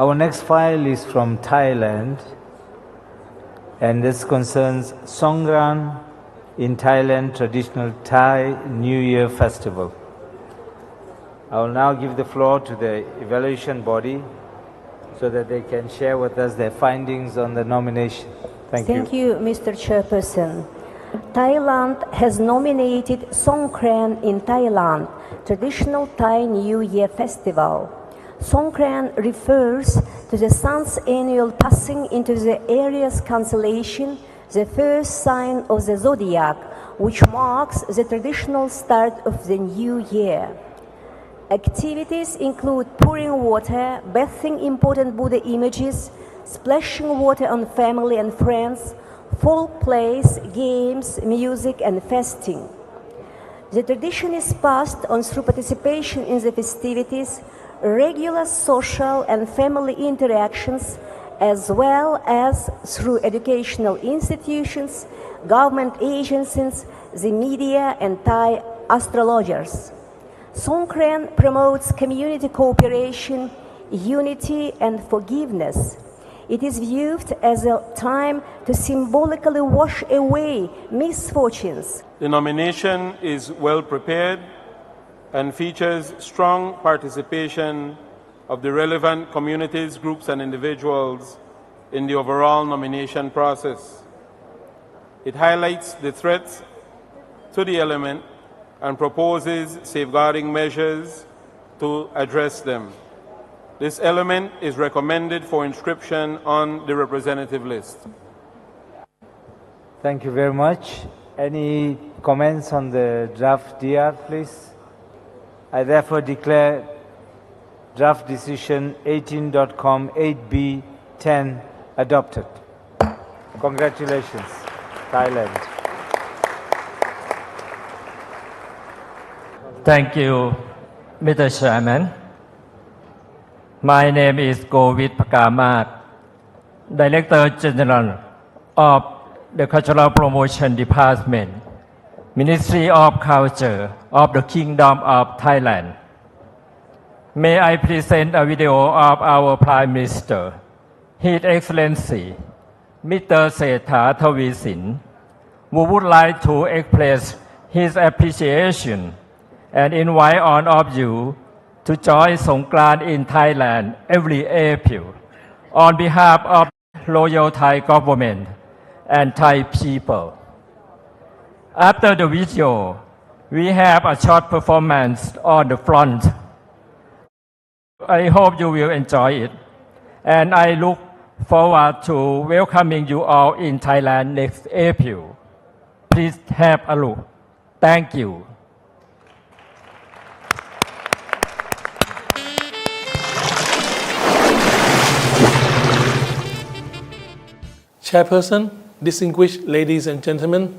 Our next file is from Thailand, and this concerns Songkran in Thailand traditional Thai New Year festival. I will now give the floor to the evaluation body so that they can share with us their findings on the nomination. Thank, you. Thank you, Mr. Chairperson. Thailand has nominated Songkran in Thailand, traditional Thai New Year festival. Songkran refers to the sun's annual passing into the Aries constellation, the first sign of the zodiac, which marks the traditional start of the new year. Activities include pouring water, bathing important Buddha images, splashing water on family and friends, folk plays, games, music, and fasting. The tradition is passed on through participation in the festivities, regular social and family interactions, as well as through educational institutions, government agencies, the media, and Thai astrologers. Songkran promotes community cooperation, unity, and forgiveness. It is viewed as a time to symbolically wash away misfortunes. The nomination is well prepared and features strong participation of the relevant communities, groups, and individuals in the overall nomination process. It highlights the threats to the element and proposes safeguarding measures to address them. This element is recommended for inscription on the representative list. Thank you very much. Any comments on the draft DR, please? I therefore declare draft decision 18.com 8B 10 adopted. Congratulations, Thailand. Thank you, Mr. Chairman. My name is Govit Pakamat, Director General of the Cultural Promotion Department, Ministry of Culture of the Kingdom of Thailand. May I present a video of our Prime Minister, His Excellency, Mr. Setha Thavisin, who would like to express his appreciation and invite all of you to join Songkran in Thailand every April on behalf of Royal Thai government and Thai people. After the video, we have a short performance on the front. I hope you will enjoy it, and I look forward to welcoming you all in Thailand next April. Please have a look. Thank you. Chairperson, distinguished ladies and gentlemen,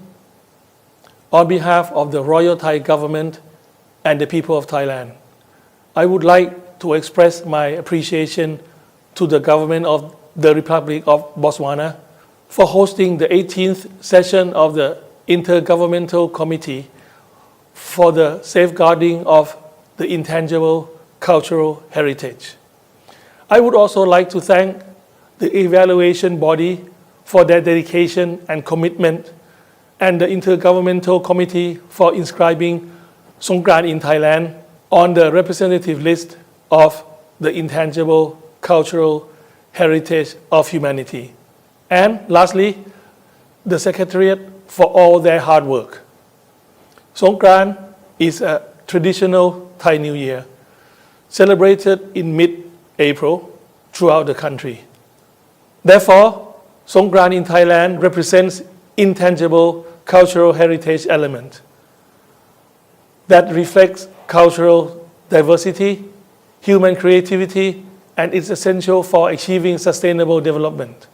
on behalf of the Royal Thai government and the people of Thailand, I would like to express my appreciation to the government of the Republic of Botswana for hosting the 18th session of the Intergovernmental Committee for the Safeguarding of the Intangible Cultural Heritage. I would also like to thank the evaluation body for their dedication and commitment, and the Intergovernmental Committee for inscribing Songkran in Thailand on the representative list of the intangible cultural heritage of humanity. And lastly, the Secretariat for all their hard work. Songkran is a traditional Thai New Year celebrated in mid April throughout the country. Therefore, Songkran in Thailand represents intangible cultural heritage element that reflects cultural diversity, human creativity, and is essential for achieving sustainable development.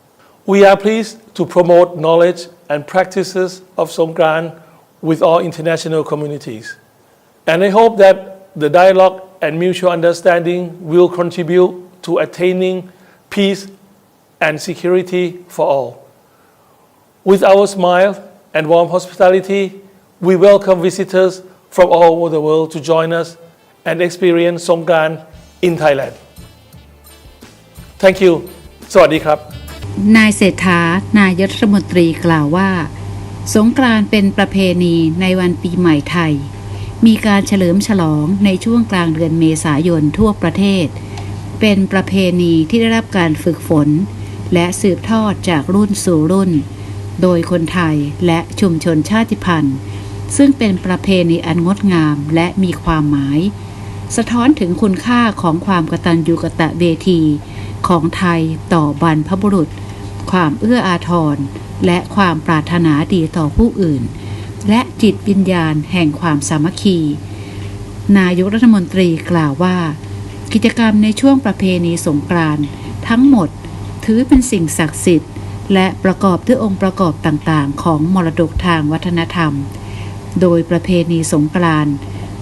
We are pleased to promote knowledge and practices of Songkran with all international communities. And I hope that the dialogue and mutual understanding will contribute to attaining peace and security for all. With our smile and warm hospitality, we welcome visitors from all over the world to join us and experience Songkran in Thailand. Thank you สวัสดีครับ นายเศรษฐานายรัฐมนตรีกล่าวว่า สงกรานต์เป็นประเพณีในวันปีใหม่ไทย มีการเฉลิมฉลองในช่วงกลางเดือนเมษายนทั่วประเทศ เป็นประเพณีที่ได้รับการฝึกฝน และสืบทอดจากรุ่นสู่รุ่น โดยคนไทยและชุมชนชาติพันธุ์ ซึ่งเป็นประเพณีอันงดงามและมีความหมาย สะท้อนถึงคุณค่าของความกตัญญูกตเวที ของไทยต่อบรรพบุรุษ ความเอื้ออาทร และความปรารถนาดีต่อผู้อื่น และจิตวิญญาณแห่งความสามัคคี นายกรัฐมนตรีกล่าวว่า กิจกรรมในช่วงประเพณีสงกรานต์ทั้งหมดถือเป็นสิ่งศักดิ์สิทธิ์ และประกอบด้วยองค์ประกอบต่างๆ ของมรดกทางวัฒนธรรม โดยประเพณีสงกรานต์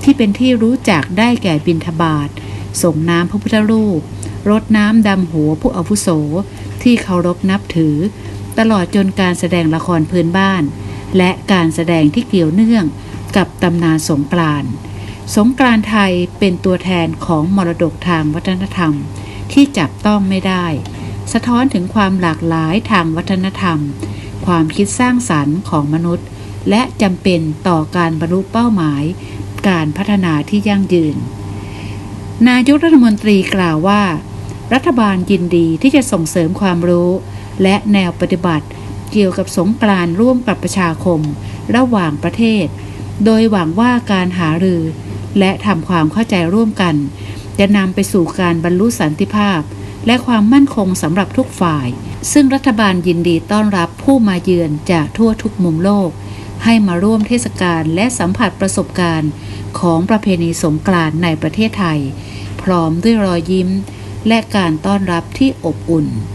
ที่เป็นที่รู้จักได้แก่บิณฑบาตส่งน้ำพระพุทธรูปรดน้ำดำหัวผู้อาวุโส ที่เคารพนับถือ ตลอดจนการแสดงละครพื้นบ้าน และการแสดงที่เกี่ยวเนื่องกับตำนานสงกรานต์สงกรานต์ไทยเป็นตัวแทนของมรดกทางวัฒนธรรม ที่จับต้องไม่ได้ สะท้อนถึงความหลากหลายทางวัฒนธรรม ความคิดสร้างสรรค์ของมนุษย์ และจำเป็นต่อการบรรลุเป้าหมาย การพัฒนาที่ยั่งยืน นายกรัฐมนตรีกล่าวว่า รัฐบาลยินดีที่จะส่งเสริมความรู้ และแนวปฏิบัติเกี่ยวกับสงกรานร่วมกับประชาคม ระหว่างประเทศ โดยหวังว่าการหารือ และทำความเข้าใจร่วมกัน จะนำไปสู่การบรรลุสันติภาพ และความมั่นคงสำหรับทุกฝ่าย ซึ่งรัฐบาลยินดีต้อนรับผู้มาเยือนจากทั่วทุกมุมโลก ให้มาร่วมเทศกาลและสัมผัสประสบการณ์ ของประเพณีสงกรานต์ในประเทศไทย พร้อมด้วยรอยยิ้ม และการต้อนรับที่อบอุ่นวัน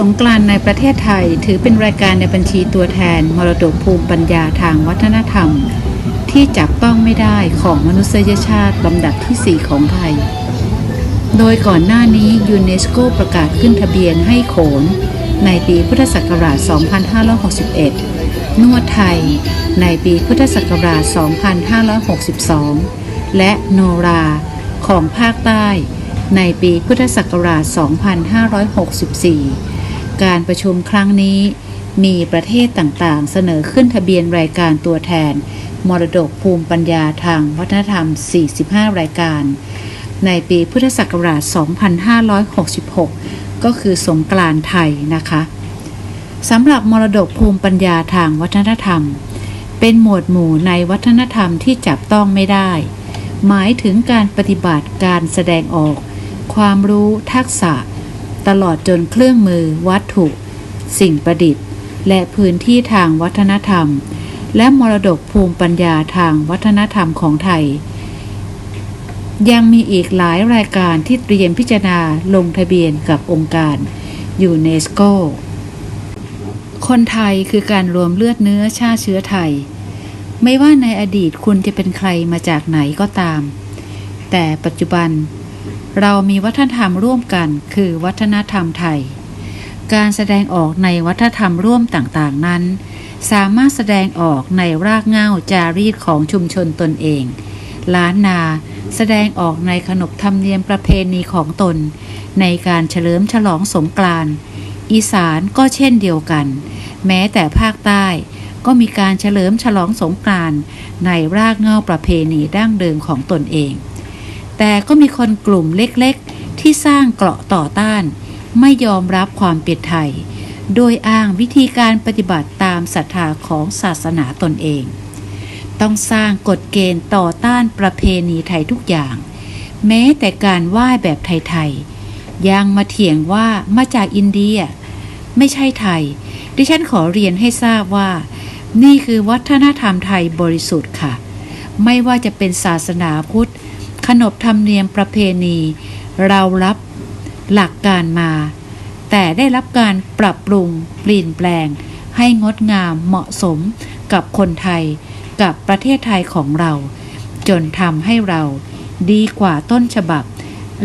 สงกรานต์ในประเทศไทย ถือเป็นรายการในบัญชีตัวแทน มรดกภูมิปัญญาทางวัฒนธรรม ที่จับต้องไม่ได้ของมนุษยชาติลำดับที่ 4 ของไทย โดยก่อนหน้านี้ยูเนสโกประกาศขึ้นทะเบียนให้โขน ในปีพุทธศักราช 2561 นวดไทย ในปีพุทธศักราช 2562 และโนราของภาคใต้ในปีพุทธศักราช 2564 การประชุมครั้งนี้ มีประเทศต่างๆ เสนอขึ้นทะเบียนรายการตัวแทน มรดกภูมิปัญญาทางวัฒนธรรม 45 รายการ ในปีพุทธศักราช 2566 ก็คือสงกรานต์ไทยนะคะสำหรับมรดกภูมิปัญญาทางวัฒนธรรม เป็นหมวดหมู่ในวัฒนธรรมที่จับต้องไม่ได้ หมายถึงการปฏิบัติการแสดงออก ความรู้ทักษะ ตลอดจนเครื่องมือ วัตถุ สิ่งประดิษฐ์ และพื้นที่ทางวัฒนธรรม และมรดกภูมิปัญญาทางวัฒนธรรมของไทย ยังมีอีกหลายรายการที่เตรียมพิจารณาลงทะเบียนกับองค์การยูเนสโก คนไทยคือการรวมเลือดเนื้อชาติเชื้อไทย ไม่ว่าในอดีตคุณจะเป็นใครมาจากไหนก็ตาม แต่ปัจจุบัน เรามีวัฒนธรรมร่วมกัน คือวัฒนธรรมไทย การแสดงออกในวัฒนธรรมร่วมต่างๆนั้น สามารถแสดงออกในรากเหง้าจารีตของชุมชนตนเอง ล้านนาแสดงออกในขนบธรรมเนียมประเพณีของตน ในการเฉลิมฉลองสงกรานต์อีสานก็เช่นเดียวกัน แม้แต่ภาคใต้ก็มีการเฉลิมฉลองสงกรานต์ในรากเหง้าประเพณีดั้งเดิมของตนเอง แต่ก็มีคนกลุ่มเล็กๆ ที่สร้างเกราะต่อต้าน ไม่ยอมรับความเป็นไทย โดยอ้างวิธีการปฏิบัติตามศรัทธาของศาสนาตนเอง ต้องสร้างกฎเกณฑ์ต่อต้านประเพณีไทยทุกอย่าง แม้แต่การไหว้แบบไทยๆยังมาเถียงว่ามาจากอินเดีย ไม่ใช่ไทย ดิฉันขอเรียนให้ทราบว่า นี่คือวัฒนธรรมไทยบริสุทธิ์ค่ะ ไม่ว่าจะเป็นศาสนาพุทธ ขนบธรรมเนียมประเพณี เรารับหลักการมา แต่ได้รับการปรับปรุงเปลี่ยนแปลง ให้งดงามเหมาะสมกับคนไทยกับประเทศไทยของเรา จนทำให้เราดีกว่าต้นฉบับ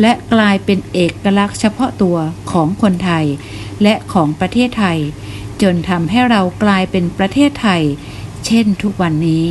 และกลายเป็นเอกลักษณ์เฉพาะตัวของคนไทย และของประเทศไทย จนทำให้เรากลายเป็นประเทศไทย เช่นทุกวันนี้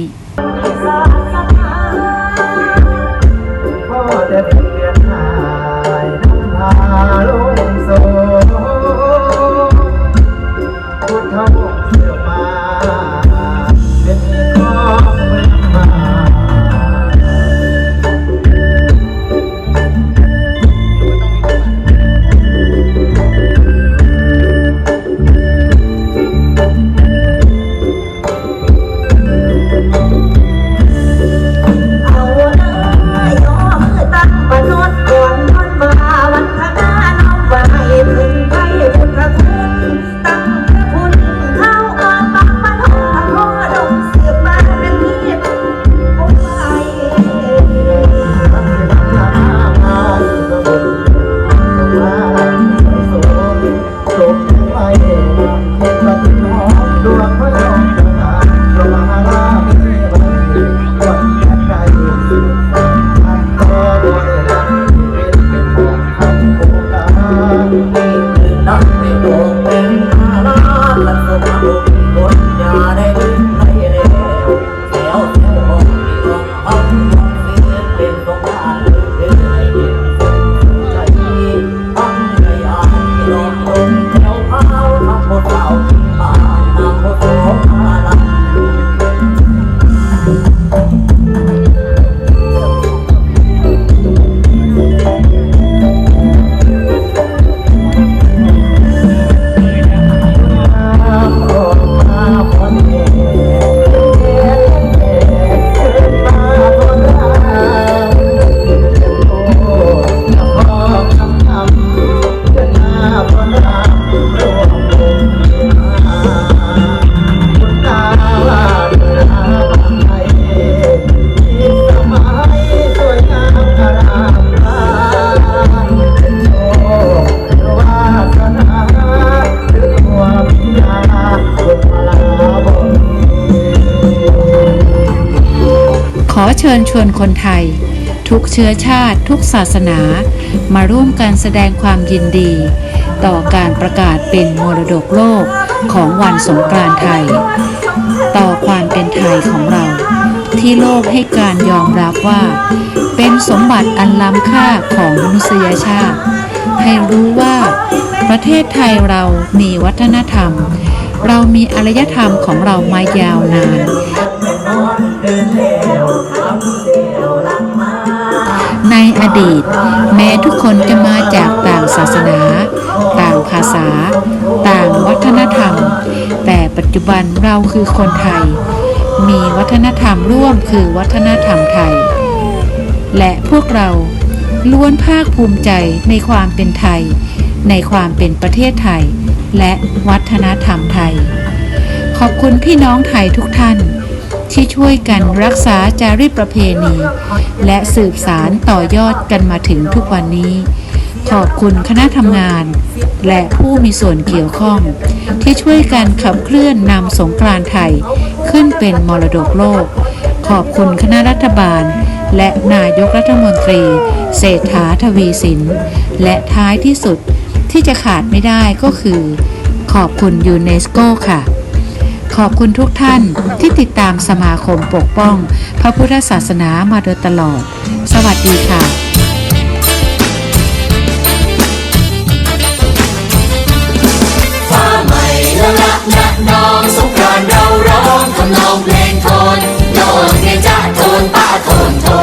เชื้อชาติทุกศาสนา มาร่วมกันแสดงความยินดี ต่อการประกาศเป็นมรดกโลกของวันสงกรานต์ไทย ต่อความเป็นไทยของเรา ที่โลกให้การยอมรับว่า เป็นสมบัติอันล้ำค่าของมนุษยชาติ ให้รู้ว่าประเทศไทยเรามีวัฒนธรรม เรามีอารยธรรมของเรามายาวนาน ในอดีต แม้ทุกคนจะมาจากต่างศาสนา ต่างภาษา ต่างวัฒนธรรม แต่ปัจจุบันเราคือคนไทย มีวัฒนธรรมร่วมคือวัฒนธรรมไทย และพวกเราล้วนภาคภูมิใจในความเป็นไทย ในความเป็นประเทศไทย และวัฒนธรรมไทย ขอบคุณพี่น้องไทยทุกท่าน ที่ช่วยกันรักษาจารีตประเพณี และสืบสารต่อยอดกันมาถึงทุกวันนี้ ขอบคุณคณะทำงาน และผู้มีส่วนเกี่ยวข้อง ที่ช่วยกันขับเคลื่อนนำสงกรานต์ไทยขึ้นเป็นมรดกโลก ขอบคุณคณะรัฐบาล และนายกรัฐมนตรี เศรษฐาทวีสิน และท้ายที่สุดที่จะขาดไม่ได้ก็คือ ขอบคุณยูเนสโกค่ะ ขอบคุณทุกท่านที่ติดตามสมาคมปกป้อง พระพุทธศาสนามาโดยตลอด สวัสดีค่ะนะนองสงกรานเราร้องทำนองเพลงโทนโยนเกจะโทนป้าโทนโทน